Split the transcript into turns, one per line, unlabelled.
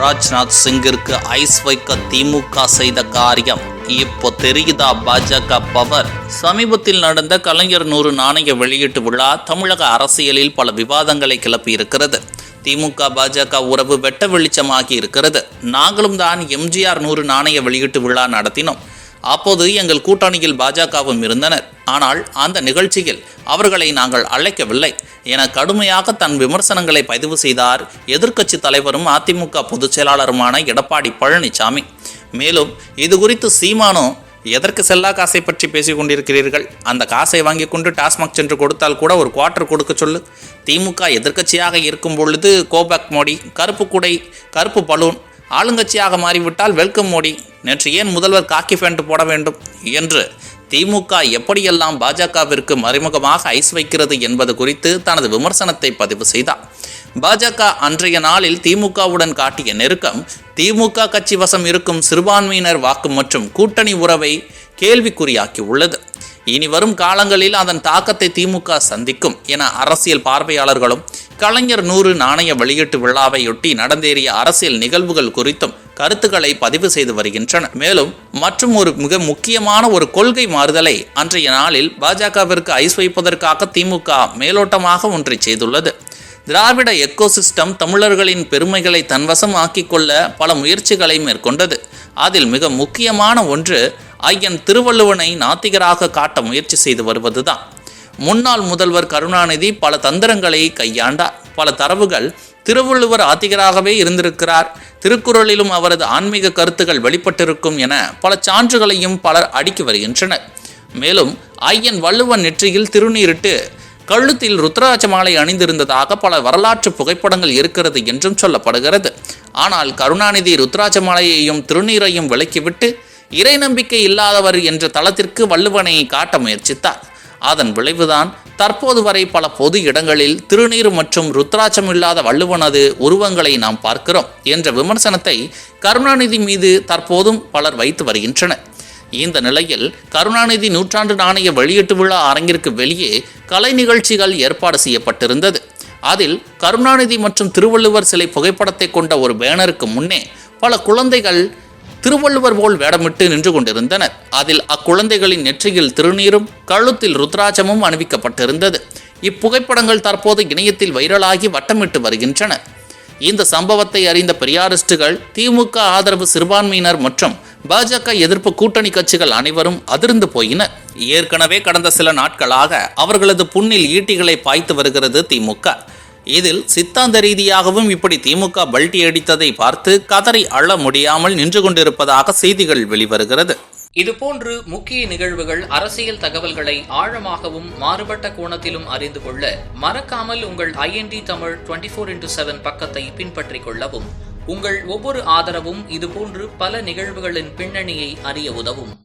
ராஜ்நாத் சிங்கிற்கு ஐஸ் வைக்க திமுக செய்த காரியம். இப்போ தெரியுதா பாஜக பவர்? சமீபத்தில் நடந்த கலைஞர் நூறு நாணய வெளியீட்டு விழா தமிழக அரசியலில் பல விவாதங்களை கிளப்பியிருக்கிறது. திமுக பாஜக உறவு வெட்ட வெளிச்சமாகி இருக்கிறது. நாங்களும் தான் எம்ஜிஆர் நூறு நாணய வெளியீட்டு விழா நடத்தினோம். அப்போது எங்கள் கூட்டணியில் பாஜகவும் இருந்தனர். ஆனால் அந்த நிகழ்ச்சியில் அவர்களை நாங்கள் அழைக்கவில்லை. என கடுமையாக தன் விமர்சனங்களை பதிவு செய்தார் எதிர்க்கட்சி தலைவரும் அதிமுக பொதுச் செயலாளருமான எடப்பாடி பழனிசாமி. மேலும் இது குறித்து சீமானோ எதற்கு செல்லா காசை பற்றி பேசிக் கொண்டிருக்கிறீர்கள்? அந்த காசை வாங்கி கொண்டு டாஸ்மாக் சென்று கொடுத்தால் கூட ஒரு குவார்டர் கொடுக்க சொல்லு. திமுக எதிர்க்கட்சியாக இருக்கும் பொழுது கோபேக் மோடி கருப்பு குடை கருப்பு பலூன் ஆளுங்கட்சியாக மாறிவிட்டால் வெல்கம் மோடி. நேற்று ஏன் முதல்வர் காக்கி பேண்ட் போட வேண்டும் என்று திமுக எப்படியெல்லாம் பாஜகவிற்கு மறைமுகமாக ஐஸ் வைக்கிறது என்பது குறித்து தனது விமர்சனத்தை பதிவு செய்தார். பாஜக அன்றைய நாளில் திமுகவுடன் காட்டிய நெருக்கம் திமுக கட்சி வசம் இருக்கும் சிறுபான்மையினர் வாக்கு மற்றும் கூட்டணி உறவை கேள்விக்குறியாக்கி உள்ளது. இனி வரும் காலங்களில் அதன் தாக்கத்தை திமுக சந்திக்கும் என அரசியல் பார்வையாளர்களும் கலைஞர் நூறு நாணய வெளியீட்டு விழாவையொட்டி நடந்தேறிய அரசியல் நிகழ்வுகள் குறித்தும் கருத்துக்களை பதிவு செய்து வருகின்றனர் மேலும் மற்றும் ஒரு மிக முக்கியமான ஒரு கொள்கை மாறுதலை அன்றைய நாளில் பாஜகவிற்கு ஐஸ் வைப்பதற்காக திமுக மேலோட்டமாக ஒன்றை செய்துள்ளது. திராவிட எக்கோசிஸ்டம் தமிழர்களின் பெருமைகளை தன்வசம் ஆக்கிக்கொள்ள பல முயற்சிகளை மேற்கொண்டது. அதில் மிக முக்கியமான ஒன்று ஐயன் திருவள்ளுவனை நாத்திகராக காட்ட முயற்சி செய்து வருவதுதான். முன்னாள் முதல்வர் கருணாநிதி பல தந்திரங்களை கையாண்டார். பல தரவுகள் திருவள்ளுவர் ஆத்திகராகவே இருந்திருக்கிறார். திருக்குறளிலும் அவரது ஆன்மீக கருத்துக்கள் வெளிப்பட்டிருக்கும் என பல சான்றுகளையும் பலர் அடுக்கி வருகின்றனர். மேலும் ஐயன் வள்ளுவன் நெற்றியில் திருநீரிட்டு கழுத்தில் ருத்ராட்ச மாலை அணிந்திருந்ததாக பல வரலாற்று புகைப்படங்கள் இருக்கிறது என்றும் சொல்லப்படுகிறது. ஆனால் கருணாநிதி ருத்ராட்ச மாலையையும் திருநீரையும் விலக்கிவிட்டு இறை நம்பிக்கை இல்லாதவர் என்ற தளத்திற்கு வள்ளுவனை காட்ட முயற்சித்தார். அதன் விளைவுதான் தற்போது வரை பல பொது இடங்களில் திருநீர் மற்றும் ருத்ராட்சம் இல்லாத வள்ளுவனது உருவங்களை நாம் பார்க்கிறோம் என்ற விமர்சனத்தை கருணாநிதி மீது தற்போதும் பலர் வைத்து வருகின்றனர். இந்த நிலையில் கருணாநிதி நூற்றாண்டு நாணய வெளியீட்டு விழா அரங்கிற்கு வெளியே கலை நிகழ்ச்சிகள் ஏற்பாடு செய்யப்பட்டிருந்தது. அதில் கருணாநிதி மற்றும் திருவள்ளுவர் சிலை புகைப்படத்தை கொண்ட ஒரு பேனருக்கு முன்னே பல குழந்தைகள் திருவள்ளுவர் போல் வேடமிட்டு நின்று கொண்டிருந்தனர். அதில் அக்குழந்தைகளின் நெற்றியில் திருநீரும் கழுத்தில் ருத்ராட்சமும் அணிவிக்கப்பட்டிருந்தது. இப்புகைப்படங்கள் தற்போது இணையத்தில் வைரலாகி வட்டமிட்டு வருகின்றன. இந்த சம்பவத்தை அறிந்த பெரியாரிஸ்டுகள் திமுக ஆதரவு சிறுபான்மையினர் மற்றும் பாஜக எதிர்ப்பு கூட்டணி கட்சிகள் அனைவரும் அதிர்ந்து போயினர். ஏற்கனவே கடந்த சில நாட்களாக அவர்களது புண்ணில் ஈட்டிகளை பாய்த்து வருகிறது திமுக. இதில் சித்தாந்த ரீதியாகவும் இப்படி திமுக பல்டி அடித்ததை பார்த்து கதறி அழ முடியாமல் நின்று கொண்டிருப்பதாக செய்திகள் வெளிவருகிறது.
இதுபோன்று முக்கிய நிகழ்வுகள் அரசியல் தகவல்களை ஆழமாகவும் மாறுபட்ட கோணத்திலும் அறிந்து கொள்ள மறக்காமல் உங்கள் IND Tamil twenty four into seven பக்கத்தை பின்பற்றிக் கொள்ளவும் உங்கள் ஒவ்வொரு ஆதரவும் இதுபோன்று பல நிகழ்வுகளின் பின்னணியை அறிய உதவும்.